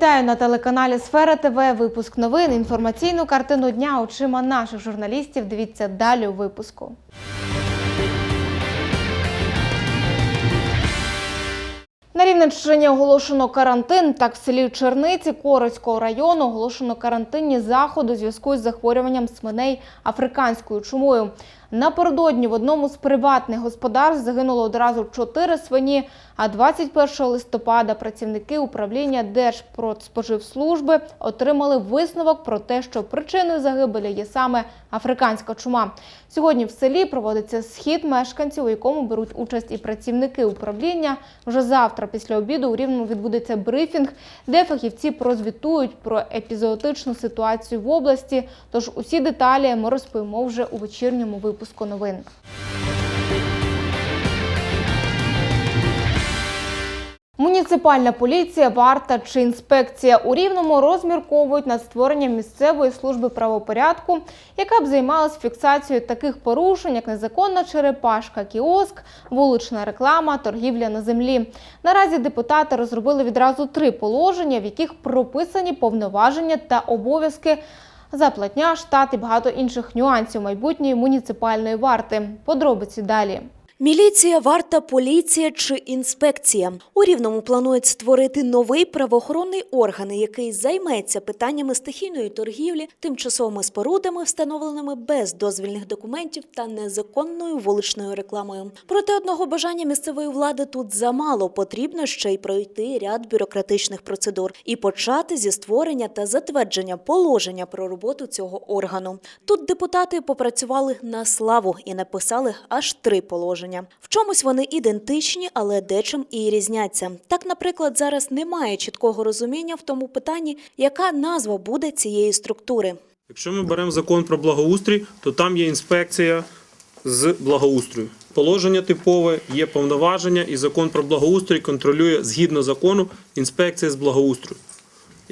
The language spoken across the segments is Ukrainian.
Вітаю на телеканалі Сфера ТВ. Випуск новин. Інформаційну картину дня очима наших журналістів. Дивіться далі у випуску. На Рівненщині оголошено карантин. Так, в селі Черниці Корицького району оголошено карантинні заходи у зв'язку з захворюванням свиней африканською чумою. Напередодні в одному з приватних господарств загинуло одразу чотири свині. А 21 листопада працівники управління Держпродспоживслужби отримали висновок про те, що причиною загибелі є саме африканська чума. Сьогодні в селі проводиться схід мешканців, у якому беруть участь і працівники управління. Вже завтра, після обіду, у Рівному відбудеться брифінг, де фахівці прозвітують про епізоотичну ситуацію в області. Тож усі деталі ми розповімо вже у вечірньому випуску новин. Муніципальна поліція, варта чи інспекція у Рівному розмірковують над створенням місцевої служби правопорядку, яка б займалась фіксацією таких порушень, як незаконна черепашка, кіоск, вулична реклама, торгівля на землі. Наразі депутати розробили відразу три положення, в яких прописані повноваження та обов'язки. Заплатня, штат і багато інших нюансів майбутньої муніципальної варти. Подробиці далі. Міліція, варта, поліція чи інспекція у рівному планують створити новий правоохоронний орган, який займеться питаннями стихійної торгівлі, тимчасовими спорудами, встановленими без дозвільних документів та незаконною вуличною рекламою. Проте одного бажання місцевої влади тут замало. Потрібно ще й пройти ряд бюрократичних процедур і почати зі створення та затвердження положення про роботу цього органу. Тут депутати попрацювали на славу і написали аж три положення. В чомусь вони ідентичні, але дечим і різняться. Так, наприклад, зараз немає чіткого розуміння в тому питанні, яка назва буде цієї структури. Якщо ми беремо закон про благоустрій, то там є інспекція з благоустрою. Положення типове, є повноваження, і закон про благоустрій контролює згідно закону інспекція з благоустрою.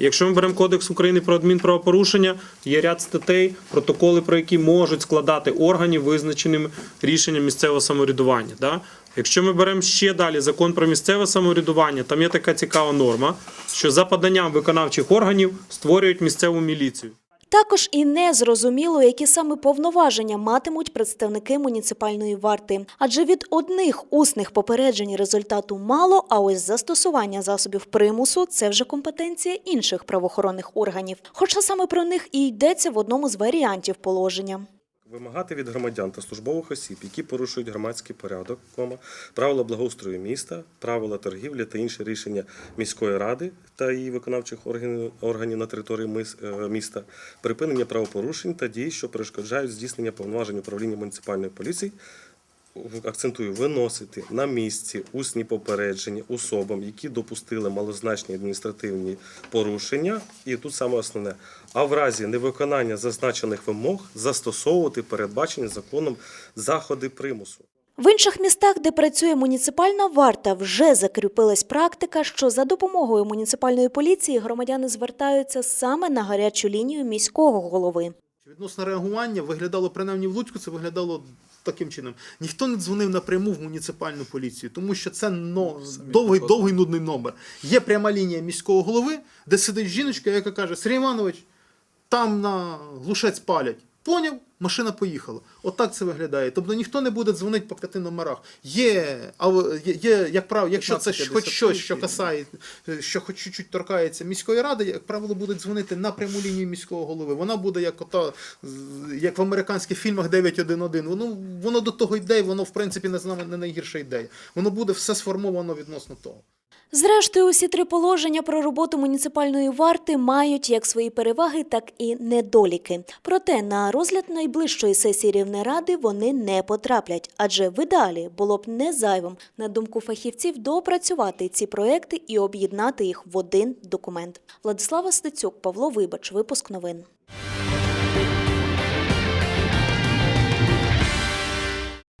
Якщо ми беремо Кодекс України про адмінправопорушення, є ряд статей, протоколи, про які можуть складати органів, визначеними рішенням місцевого самоврядування. Да? Якщо ми беремо ще далі закон про місцеве самоврядування, там є така цікава норма, що за поданням виконавчих органів створюють місцеву міліцію. Також і не зрозуміло, які саме повноваження матимуть представники муніципальної варти. Адже від одних усних попереджень результату мало, а ось застосування засобів примусу це вже компетенція інших правоохоронних органів. Хоча саме про них і йдеться в одному з варіантів положення. Вимагати від громадян та службових осіб, які порушують громадський порядок, кома, правила благоустрою міста, правила торгівлі та інші рішення міської ради та її виконавчих органів, на території е, міста, припинення правопорушень та дій, що перешкоджають здійснення повноважень управління муніципальної поліції. Акцентую виносити на місці усні попередження особам, які допустили малозначні адміністративні порушення, і тут саме основне. А в разі невиконання зазначених вимог застосовувати передбачені законом заходи примусу. В інших містах, де працює муніципальна варта, вже закріпилась практика, що за допомогою муніципальної поліції громадяни звертаються саме на гарячу лінію міського голови. Відносно реагування виглядало, принаймні в Луцьку, це виглядало таким чином. Ніхто не дзвонив напряму в муніципальну поліцію, тому що це но, довгий, довгий нудний номер. Є пряма лінія міського голови, де сидить жіночка, яка каже: Сергій Іванович, там на глушець палять. Поняв, машина поїхала. Отак це виглядає. Тобто ніхто не буде дзвонити по п'яти номерах. Є, а є, як правило, якщо це хоч щось, що касає, що хоч чуть-чуть торкається міської ради, як правило, будуть дзвонити на пряму лінію міського голови. Вона буде як ота, як в американських фільмах 911. Воно, воно до того йде, і воно, в принципі, не знаю, не найгірша ідея. Воно буде все сформовано відносно того. Зрештою, усі три положення про роботу муніципальної варти мають як свої переваги, так і недоліки. Проте на розгляд найближчої сесії Рівнеради вони не потраплять, адже в ідеалі було б не зайвим, на думку фахівців, доопрацювати ці проекти і об'єднати їх в один документ. Владислава Стецюк, Павло Вибач, випуск новин.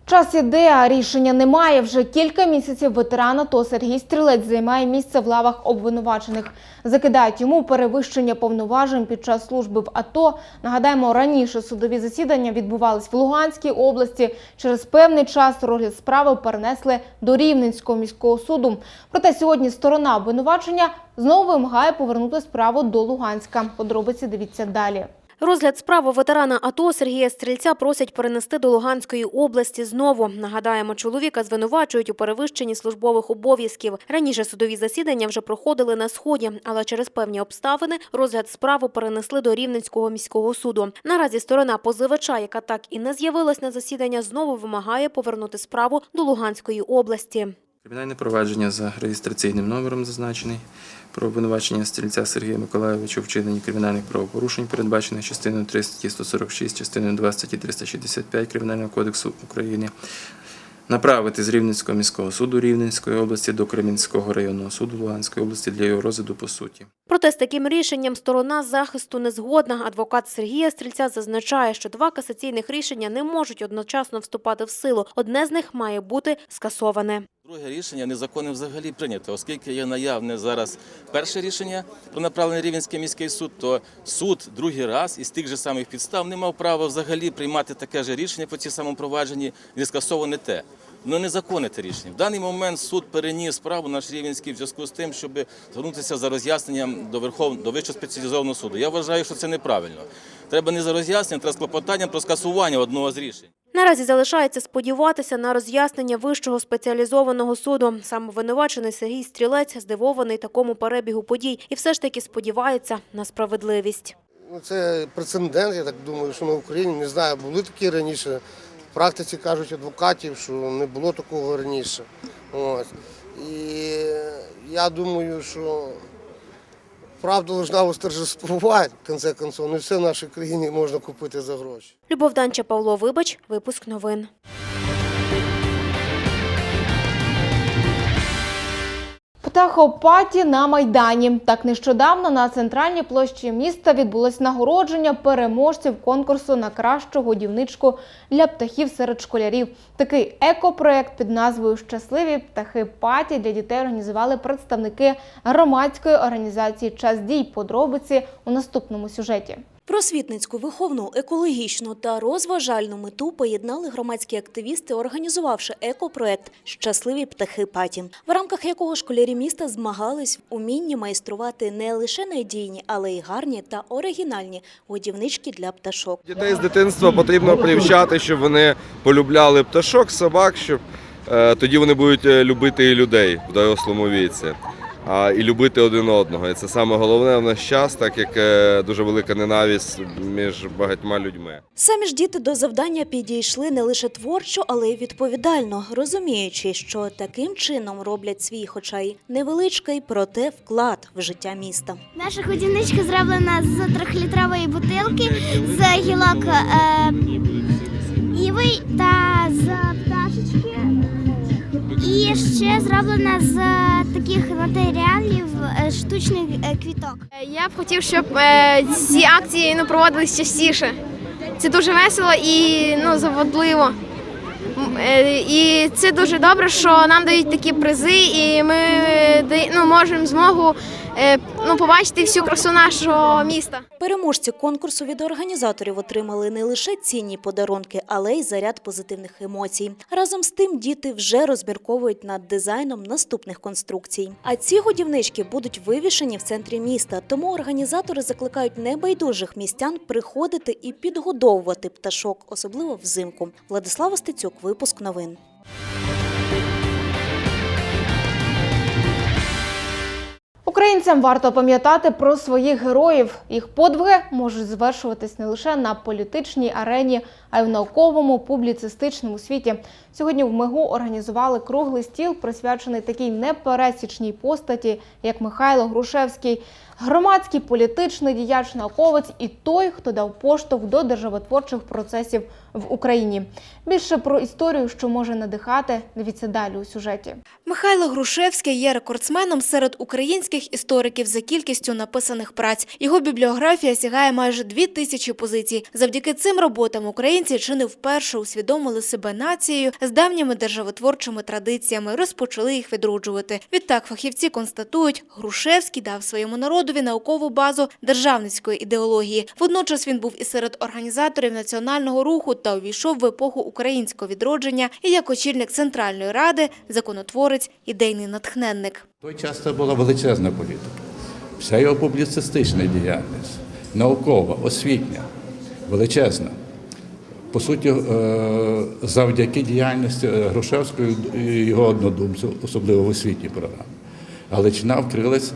Час іде, а рішення немає. Вже кілька місяців ветеран АТО Сергій Стрілець займає місце в лавах обвинувачених. Закидають йому перевищення повноважень під час служби в АТО. Нагадаємо, раніше судові засідання відбувались в Луганській області. Через певний час розгляд справи перенесли до Рівненського міського суду. Проте сьогодні сторона обвинувачення знову вимагає повернути справу до Луганська. Подробиці дивіться далі. Розгляд справи ветерана АТО Сергія Стрільця просять перенести до Луганської області знову. Нагадаємо, чоловіка звинувачують у перевищенні службових обов'язків. Раніше судові засідання вже проходили на сході, але через певні обставини розгляд справи перенесли до Рівненського міського суду. Наразі сторона позивача, яка так і не з'явилась на засідання, знову вимагає повернути справу до Луганської області. Кримінальне провадження за реєстраційним номером зазначений. Про обвинувачення стрільця Сергія Миколайовича у вчиненні кримінальних правопорушень, передбачених частиною 3 статті 146, частиною 2 статті 365 Кримінального кодексу України, направити з Рівненського міського суду Рівненської області до Кремінського районного суду Луганської області для його розгляду по суті. Проте з таким рішенням сторона захисту не згодна. Адвокат Сергія Стрільця зазначає, що два касаційних рішення не можуть одночасно вступати в силу. Одне з них має бути скасоване. Друге рішення незаконне взагалі прийнято, оскільки є наявне зараз перше рішення про направлення Рівненський міський суд, то суд другий раз із тих же самих підстав не мав права взагалі приймати таке ж рішення по цій самому провадженні, не скасоване те. Ну незаконне те рішення. В даний момент суд переніс справу наш Рівненський в зв'язку з тим, щоб звернутися за роз'ясненням до Верховного до Вищого спеціалізованого суду. Я вважаю, що це неправильно. Треба не за роз'яснення, треба з клопотанням про скасування одного з рішень. Наразі залишається сподіватися на роз'яснення Вищого спеціалізованого суду. Сам обвинувачений Сергій Стрілець здивований такому перебігу подій і все ж таки сподівається на справедливість. Ну, Це прецедент, я так думаю, що на Україні не знаю, були такі раніше. Практиці кажуть адвокатів, що не було такого раніше. Ось. І я думаю, що правда должна восторжествувати, в конце концов. Не все в нашій країні можна купити за гроші. Любов Данча, Павло Вибач, випуск новин. Птахопаті на Майдані. Так нещодавно на центральній площі міста відбулось нагородження переможців конкурсу на кращу годівничку для птахів серед школярів. Такий екопроект під назвою Щасливі птахи паті для дітей організували представники громадської організації Час дій. Подробиці у наступному сюжеті. Просвітницьку, виховну, екологічну та розважальну мету поєднали громадські активісти, організувавши екопроект Щасливі птахи паті, в рамках якого школярі міста змагались в умінні майструвати не лише надійні, але й гарні та оригінальні годівнички для пташок. Дітей з дитинства потрібно привчати, щоб вони полюбляли пташок, собак, щоб е, тоді вони будуть е, любити і людей в дорослому віці. А і любити один одного. І це саме головне в наш час, так як е, дуже велика ненависть між багатьма людьми. Самі ж діти до завдання підійшли не лише творчо, але й відповідально, розуміючи, що таким чином роблять свій, хоча й невеличкий, проте вклад в життя міста. Наша годівничка зроблена з трьохлітрової бутилки, з гілок е, іви та з. І ще зроблена з таких матеріалів е, штучних е, квіток. Я б хотів, щоб е, ці акції ну, проводились частіше. Це дуже весело і ну, заводливо. Е, І це дуже добре, що нам дають такі призи, і ми е, ну, можемо змогу е, ну, побачити всю красу нашого міста. Переможці конкурсу від організаторів отримали не лише цінні подарунки, але й заряд позитивних емоцій. Разом з тим діти вже розмірковують над дизайном наступних конструкцій. А ці годівнички будуть вивішені в центрі міста. Тому організатори закликають небайдужих містян приходити і підгодовувати пташок, особливо взимку. Владислава Стецюк, випуск новин. Українцям варто пам'ятати про своїх героїв. Їх подвиги можуть звершуватись не лише на політичній арені, а й в науковому публіцистичному світі. Сьогодні в МИГУ організували круглий стіл, присвячений такій непересічній постаті, як Михайло Грушевський, громадський політичний діяч, науковець і той, хто дав поштовх до державотворчих процесів в Україні. Більше про історію, що може надихати, дивіться далі у сюжеті. Михайло Грушевський є рекордсменом серед українських істориків за кількістю написаних праць. Його бібліографія сягає майже дві тисячі позицій. Завдяки цим роботам українці чи не вперше усвідомили себе нацією з давніми державотворчими традиціями, розпочали їх відроджувати. Відтак фахівці констатують, Грушевський дав своєму народові наукову базу державницької ідеології. Водночас він був і серед організаторів національного руху та увійшов в епоху українського відродження і як очільник Центральної ради, законотворець, ідейний натхненник. Той час це була величезна політика. Вся його публіцистична діяльність, наукова, освітня, величезна. По суті, е, завдяки діяльності Грушевського і його однодумців, особливо в освітній програмі. Галичина вкрилась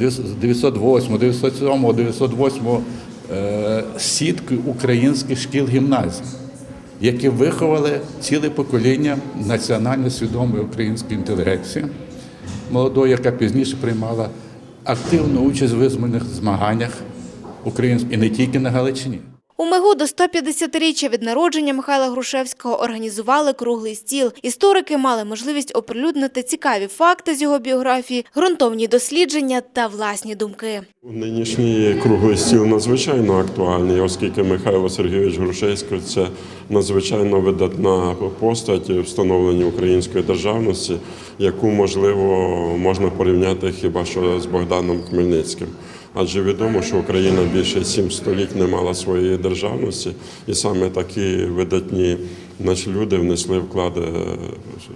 е, 908, 907, 908 е, сіткою українських шкіл гімназій, які виховали ціле покоління національно свідомої української інтелігенції, молодої, яка пізніше приймала активну участь в визвольних змаганнях українських і не тільки на Галичині. У Мегу до 150-річчя від народження Михайла Грушевського організували круглий стіл. Історики мали можливість оприлюднити цікаві факти з його біографії, ґрунтовні дослідження та власні думки. Нинішній круглий стіл надзвичайно актуальний, оскільки Михайло Сергійович Грушевський це надзвичайно видатна постать в встановленні української державності, яку можливо можна порівняти хіба що з Богданом Хмельницьким. Адже відомо, що Україна більше сім століть не мала своєї державності, і саме такі видатні наші люди внесли вклад, е,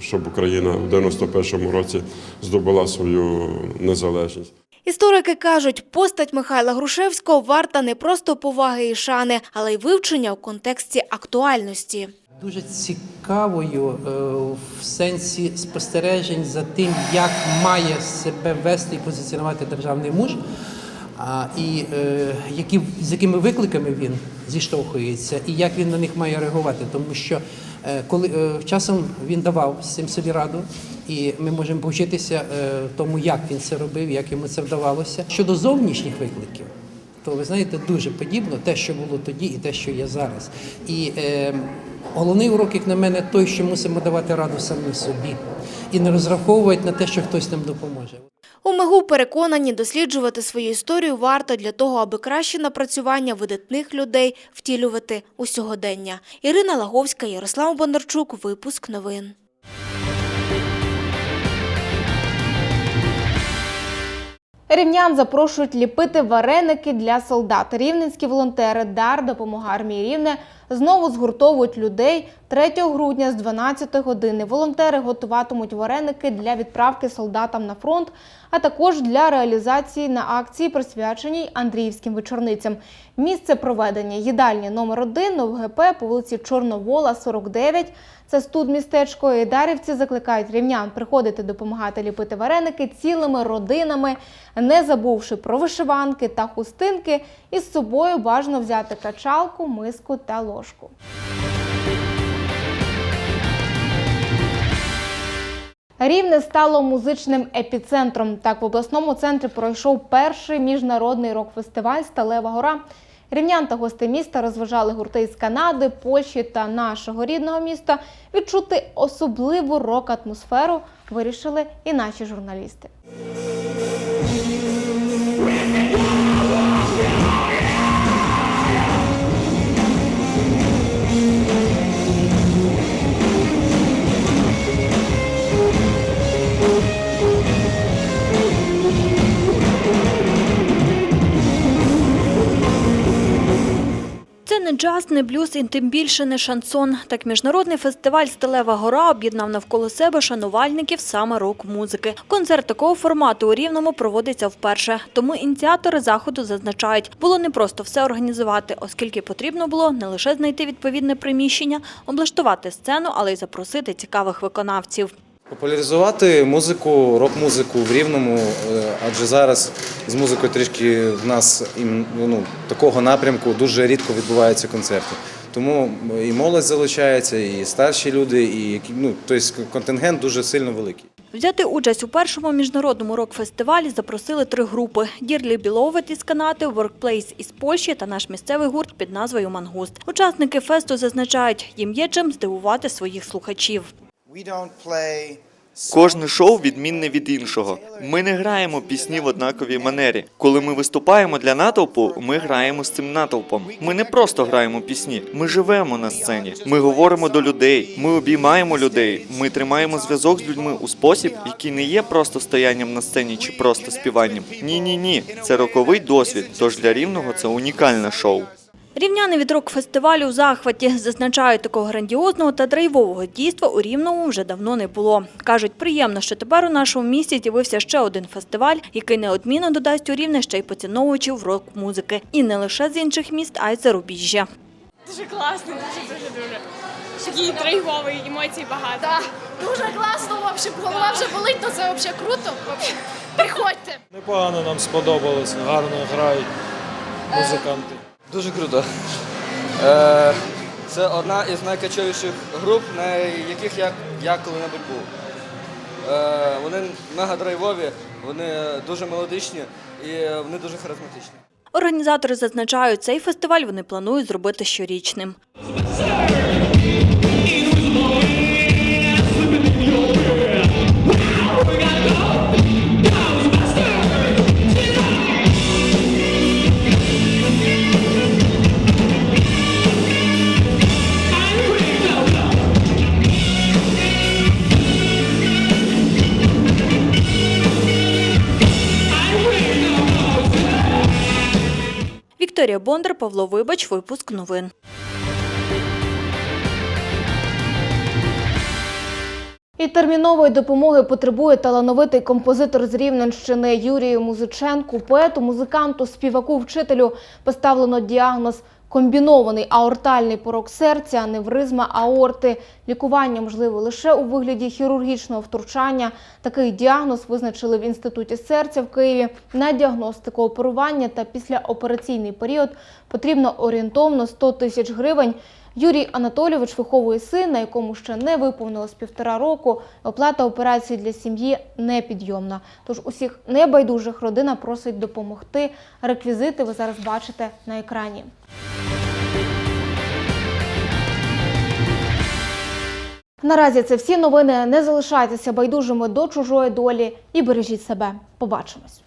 щоб Україна в 91-му році здобула свою незалежність. Історики кажуть, постать Михайла Грушевського варта не просто поваги і шани, але й вивчення у контексті актуальності. Дуже цікавою е, в сенсі спостережень за тим, як має себе вести і позиціонувати державний муж, і е, які, з якими викликами він зіштовхується, і як він на них має реагувати. Тому що е, коли е, часом він давав з цим собі раду, і ми можемо повчитися тому, як він це робив, як йому це вдавалося. Щодо зовнішніх викликів, то ви знаєте, дуже подібно те, що було тоді, і те, що є зараз. І е, головний урок, як на мене, той, що мусимо давати раду самі собі і не розраховувати на те, що хтось нам допоможе. У Мегу переконані, досліджувати свою історію варто для того, аби краще напрацювання видатних людей втілювати у сьогодення. Ірина Лаговська, Ярослав Бондарчук, випуск новин. Рівнян запрошують ліпити вареники для солдат. Рівненські волонтери Дар допомога армії Рівне знову згуртовують людей 3 грудня з 12 години. Волонтери готуватимуть вареники для відправки солдатам на фронт, а також для реалізації на акції, присвяченій Андріївським вечорницям. Місце проведення їдальня номер 1 ОВГП по вулиці Чорновола, 49. Це студмістечко. І дарівці закликають рівнян приходити допомагати ліпити вареники цілими родинами, не забувши про вишиванки та хустинки. Із собою бажано взяти качалку, миску та ложку. Рівне стало музичним епіцентром. Так в обласному центрі пройшов перший міжнародний рок-фестиваль Сталева гора. Рівнян та гости міста розважали гурти із Канади, Польщі та нашого рідного міста. Відчути особливу рок-атмосферу вирішили і наші журналісти. Джаз, не блюз і тим більше не шансон. Так міжнародний фестиваль Сталева гора об'єднав навколо себе шанувальників саме рок-музики. Концерт такого формату у Рівному проводиться вперше. Тому ініціатори заходу зазначають, було не просто все організувати, оскільки потрібно було не лише знайти відповідне приміщення, облаштувати сцену, але й запросити цікавих виконавців. Популяризувати музику, рок-музику в Рівному, е, адже зараз з музикою трішки в нас ну, такого напрямку дуже рідко відбуваються концерти. Тому і молодь залучається, і старші люди, і ну, тобто контингент дуже сильно великий. Взяти участь у першому міжнародному рок-фестивалі запросили три групи: Дірлі Біловет із Канади, Workplace із Польщі та наш місцевий гурт під назвою Мангуст. Учасники фесту зазначають, їм є чим здивувати своїх слухачів. Кожне шоу відмінне від іншого. Ми не граємо пісні в однаковій манері. Коли ми виступаємо для натовпу, ми граємо з цим натовпом. Ми не просто граємо пісні, ми живемо на сцені. Ми говоримо до людей, ми обіймаємо людей. Ми тримаємо зв'язок з людьми у спосіб, який не є просто стоянням на сцені чи просто співанням. Ні, ні, ні. Це роковий досвід. Тож для рівного це унікальне шоу. Рівняни від рок-фестивалю у захваті зазначають, такого грандіозного та драйвового дійства у Рівному вже давно не було. Кажуть, приємно, що тепер у нашому місті з'явився ще один фестиваль, який неодмінно додасть у Рівне ще й поціновувачів рок-музики. І не лише з інших міст, а й зарубіжжя. Дуже класно, дуже дуже дуже. Такий драйвовий, емоцій багато. Так, дуже класно, вообще, голова вже болить, то це взагалі круто. Приходьте. Непогано нам сподобалось, гарно грають музиканти. Дуже круто. Е, це одна із найкачовіших груп, на яких я, я коли-небудь був. Е, вони мега драйвові, вони дуже мелодичні і вони дуже харизматичні. Організатори зазначають, цей фестиваль вони планують зробити щорічним. Вікторія Бондар, Павло Вибач, випуск новин. І термінової допомоги потребує талановитий композитор з Рівненщини Юрію Музиченку, поету, музиканту, співаку, вчителю поставлено діагноз комбінований аортальний порок серця, невризма аорти. Лікування можливе лише у вигляді хірургічного втручання. Такий діагноз визначили в інституті серця в Києві. На діагностику оперування та післяопераційний період потрібно орієнтовно 100 тисяч гривень. Юрій Анатолійович виховує сина, якому ще не виповнилось півтора року. Оплата операції для сім'ї непідйомна. Тож усіх небайдужих родина просить допомогти. Реквізити ви зараз бачите на екрані. Наразі це всі новини. Не залишайтеся байдужими до чужої долі і бережіть себе. Побачимось.